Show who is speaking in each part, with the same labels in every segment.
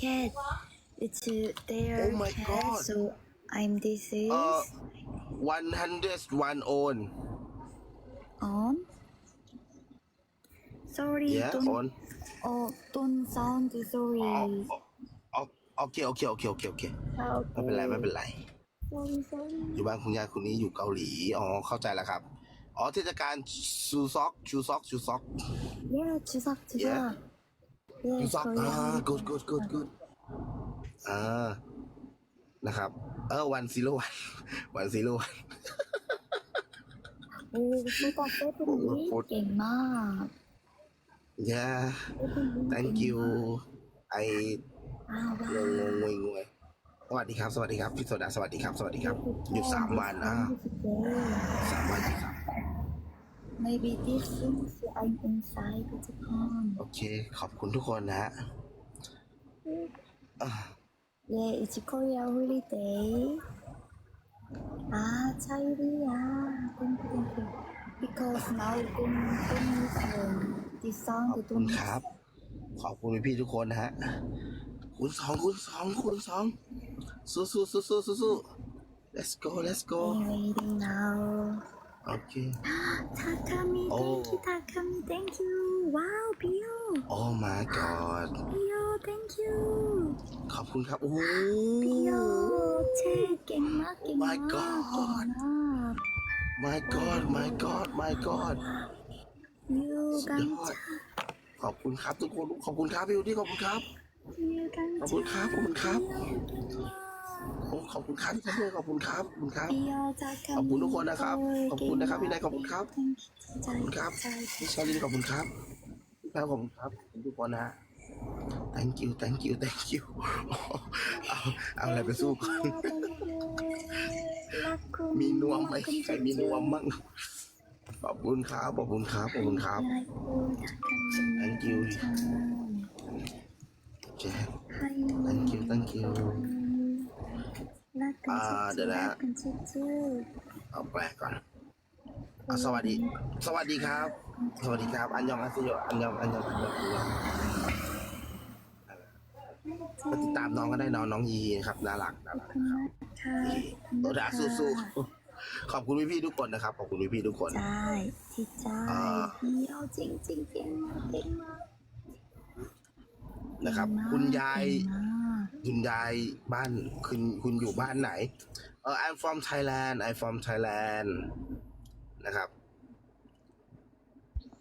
Speaker 1: cat. It's uh, their
Speaker 2: Oh my
Speaker 1: cat.
Speaker 2: God.
Speaker 1: So I'm this is
Speaker 2: Uh, one hundred one own.
Speaker 1: on. Sorry,
Speaker 2: Yeah,
Speaker 1: don't
Speaker 2: on.
Speaker 1: oh don't sound sorry.
Speaker 2: อ๋ออ๋อโอเคโอเคโอเคโอเคโอเค ไม่เป็นไรไม่เป็นไร
Speaker 1: Sorry, sorry.
Speaker 2: อยู่บ้านคุณยายคนนี้อยู่เกาหลี อ๋อ เข้าใจแล้วครับ อ๋อเทศกาลชูซอกชูซอกชูซอก
Speaker 1: Yeah, 주석 주석.
Speaker 2: Yeah.
Speaker 1: Yeah,
Speaker 2: ชูซอก
Speaker 1: Korean.
Speaker 2: อ่า good good good good อ่านะครับ เออวันซีโร่วันวันซีโร่วัน
Speaker 1: โอ้สุดยอดเฟซบุ๊ก
Speaker 2: พูด
Speaker 1: เก่งมาก
Speaker 2: yeah thank you ไอ
Speaker 1: อ้าวว้าง
Speaker 2: งงงงงงสวัสดีครับ สวัสดีครับ พี่โซดา สวัสดีครับ สวัสดีครับ หยุดสามวันอ่าสามวันหยุดสาม
Speaker 1: Maybe this since I'm inside ทุกคน
Speaker 2: โอเค ขอบคุณทุกคนนะฮะอ่า
Speaker 1: Yeah, it's Korea holiday. Ah, China. Thank you, thank you. Because now don't don't listen this song.
Speaker 2: ขอบคุณ
Speaker 1: Don't
Speaker 2: ครับ ขอบคุณพี่ๆทุกคนนะฮะคุณสองคุณสองคุณสองสู้สู้สู้สู้สู้สู้ let's go let's go
Speaker 1: I'm waiting now.
Speaker 2: Okay.
Speaker 1: Takami, thank you, Takami, thank you. Wow, Pio.
Speaker 2: Oh my god.
Speaker 1: Pio, thank you.
Speaker 2: ขอบคุณครับโอ้ Pio, เช่
Speaker 1: เก่งมา
Speaker 2: กเก่
Speaker 1: งมาก
Speaker 2: My god My god My god My god ยูกัง
Speaker 1: จ้า
Speaker 2: ขอบคุณครับทุกคน ขอบคุณครับพี่อุดี้ขอบคุณครับขอบคุณครับ ขอบคุณครับ โอ้ขอบคุณครับที่ท่านขอบคุณครับขอบคุณครับ
Speaker 1: Pio, Takami.
Speaker 2: ขอบคุณทุกคนนะครับ ขอบคุณนะครับพี่นายขอบคุณครับ
Speaker 1: Thank you.
Speaker 2: ขอบคุณครับพี่ชาลินขอบคุณครับพี่แพรขอบคุณครับขอบคุณทุกคนนะฮะ thank you thank you thank you เอาเอาอะไรไปสู้ก่อนมีนวมไหมใครมีนวมมั่งขอบคุณครับขอบคุณครับขอบคุณครับ thank you แจ็ค thank you thank you อ่าเดี๋ยวนะเอาแปลก่อนอะสวัสดี สวัสดีครับ สวัสดีครับ อันยองอันเซโยอันยองอันยองอันยองอันยองก็ติดตามน้องก็ได้น้องน้องยีนะครับน่ารักน่ารักนะครับโตดาสู้ๆขอบคุณพี่ๆทุกคนนะครับ ขอบคุณพี่ๆทุกคน
Speaker 1: ใช่ที่ใจ
Speaker 2: อ่า
Speaker 1: พี่เอาจริงจริงเก่งมากเก่งมาก
Speaker 2: นะครับ คุณยาย
Speaker 1: เก่งมาก
Speaker 2: คุณยายบ้านคุณคุณอยู่บ้านไหนเออ I'm from Thailand I'm from Thailand นะครับ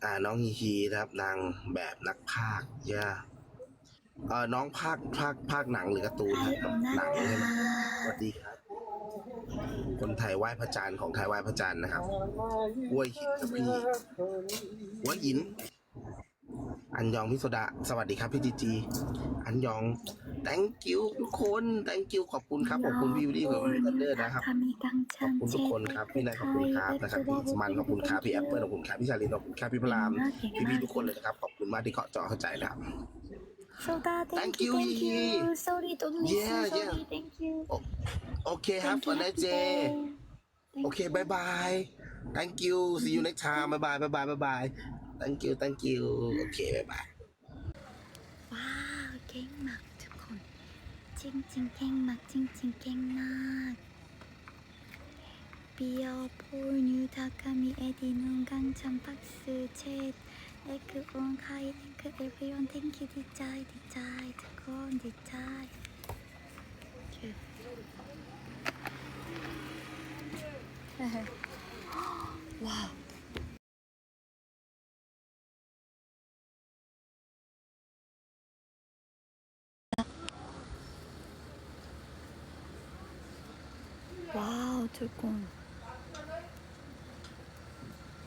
Speaker 2: อ่าน้องฮีฮีนะครับ นางแบบนักพากย่าเออน้องพากย์พากย์พากหนังหรือการ์ตูนครับหนังใช่ไหมสวัสดีครับ คนไทยไหว้พระจันทร์ของไทยไหว้พระจันทร์นะครับห้วยหินครับพี่หัวหิน อันยองพี่โซดาสวัสดีครับพี่จีจี อันยอง thank you ทุกคน thank you ขอบคุณครับ ขอบคุณพี่วิดีขอบคุณพี่ทันเดอร์นะครับ
Speaker 1: ทำมีกัง
Speaker 2: ขอบคุณทุกคนครับ พี่นายขอบคุณครับนะครับพี่สมันขอบคุณครับ พี่แอปเปิลขอบคุณครับ พี่ชาลินขอบคุณครับ พี่พระราม พี่พี่ๆทุกคนเลยนะครับ ขอบคุณมากที่เกาะเจาะเข้าใจนะครับ
Speaker 1: โซดา
Speaker 2: Thank
Speaker 1: thank
Speaker 2: you,
Speaker 1: you thank
Speaker 2: Yi.
Speaker 1: you sorry don't miss
Speaker 2: Yeah,
Speaker 1: you
Speaker 2: yeah.
Speaker 1: sorry thank you
Speaker 2: โอเคครับวันนี้เจโอเคบายบาย thank you see you next time บายบายบายบายบายบาย thank you thank you โอเคบายบาย
Speaker 1: ว้าวเก่งมากทุกคน จริงจริงเก่งมากจริงจริงเก่งมากเปียวพูนิวทากามิเอดีนุงกังชัมปักสือเชดเอ็กคือองไคเอ็กคือเอฟยอน thank you ดีใจดีใจทุกคนดีใจว้าว ว้าว ทุกคน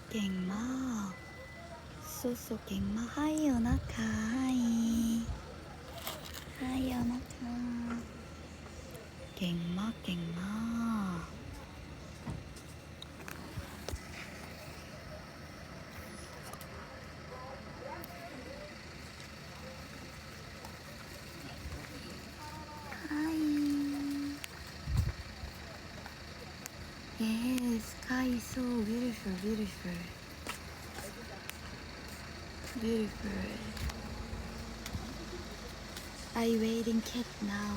Speaker 1: เก่งมากสู้ๆเก่งมากให้เยอะนะคะให้ให้เยอะนะคะเก่งมากเก่งมาก I waiting cat now.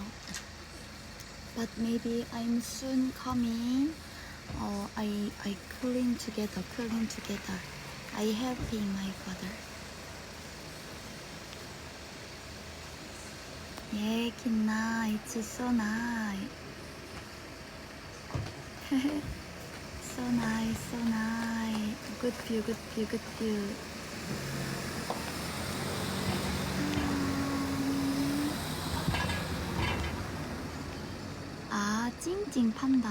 Speaker 1: But maybe I'm soon coming. Or I I cooling together, cooling together. I helping my father. Yeah, Kinna, it's so nice. so nice, so nice. Good view, good view, good view. 찡찡 판다.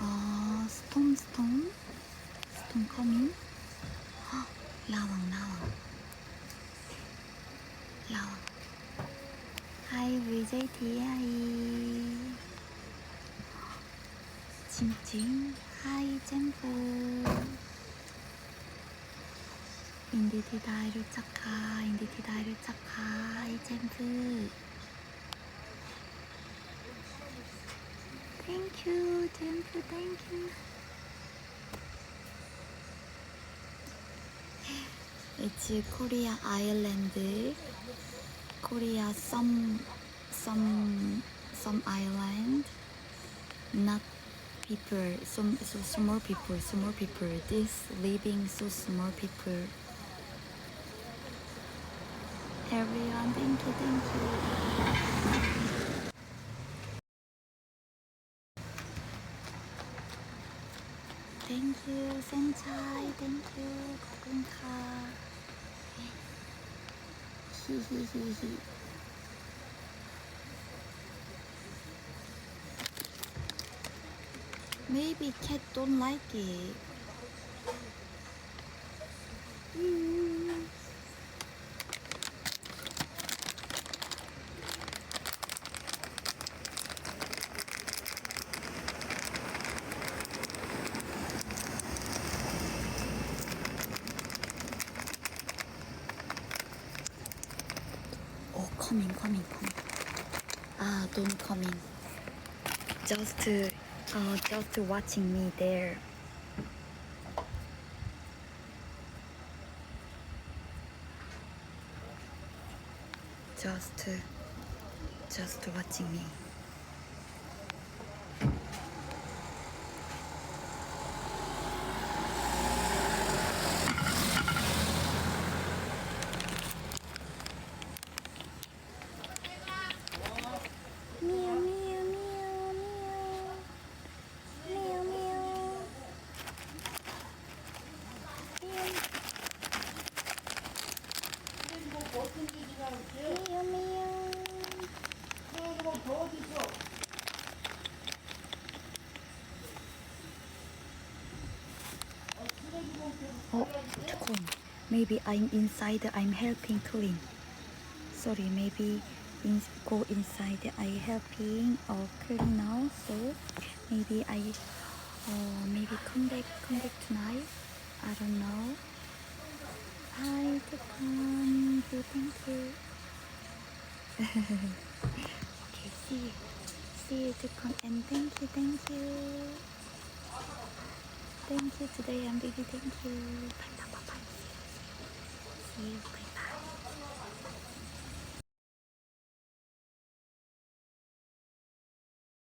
Speaker 1: 아 스톰 스톰. 스톰 커밍. 헉, 라왕 라왕. 라왕. 하이 VJT 하이. 찡찡 하이 잼프 인디티 다이루 착하 인디티 다이루 착하 하이 잼프 Thank you, 잼프 thank you. It's Korea Island. Korea some some some island. Not people some so small people small people. This living so small people. Everyone thank you thank you thank you เส้นชัย thank you ขอบคุณค่ะฮิฮิฮิฮิ Maybe cat don't like it. Oh, in, come in. Ah, don't come in. Just, uh, just watching me there. Just, just watching me. maybe I'm inside I'm helping clean. Sorry maybe in, go inside I helping or clean now so maybe I maybe come back come back tonight. I don't know. Hi Tukan thank you. Okay see you. See you Tukan and thank you thank you. Thank you today I'm baby thank you. Bye, bye you